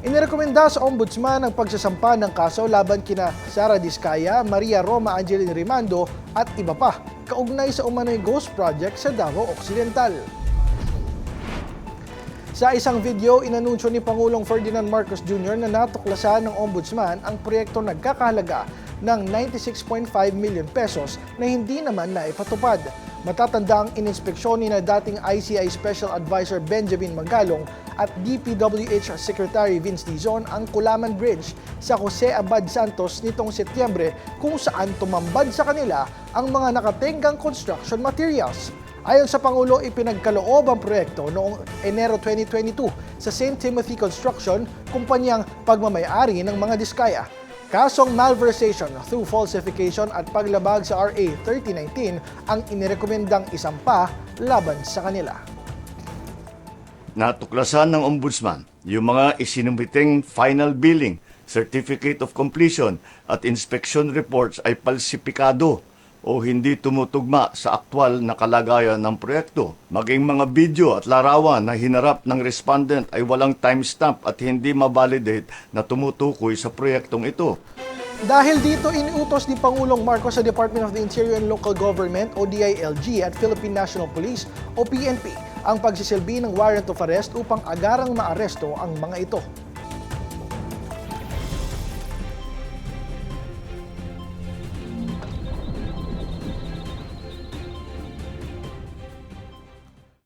Inirekomenda sa Ombudsman ang pagsasampa ng kaso laban kina Sara Discaya, Maria Roma Angeline Rimando at iba pa, kaugnay sa umano'y ghost project sa Davao Occidental. Sa isang video, inanunsyo ni Pangulong Ferdinand Marcos Jr. na natuklasan ng Ombudsman ang proyekto nagkakahalaga ng 96.5 million pesos na hindi naman naipatupad. Matatanda ang ininspeksyon ni na dating ICI Special Advisor Benjamin Magalong at DPWH Secretary Vince Dizon ang Kulaman Bridge sa Jose Abad Santos nitong Setyembre kung saan tumambad sa kanila ang mga nakatenggang construction materials. Ayon sa Pangulo, ipinagkaloob ang proyekto noong Enero 2022 sa St. Timothy Construction, kumpanyang pagmamayari ng mga diskaya. Kasong malversation through falsification at paglabag sa RA 3019 ang inirekomendang isampa laban sa kanila. Natuklasan ng Ombudsman yung mga isinumiting final billing, certificate of completion at inspection reports ay palsipikado o hindi tumutugma sa aktwal na kalagayan ng proyekto. Maging mga video at larawan na hinarap ng respondent ay walang timestamp at hindi mabalidate na tumutukoy sa proyektong ito. Dahil dito, iniutos ni Pangulong Marcos sa Department of the Interior and Local Government o DILG at Philippine National Police o PNP ang pagsisilbi ng warrant of arrest upang agarang maaresto ang mga ito.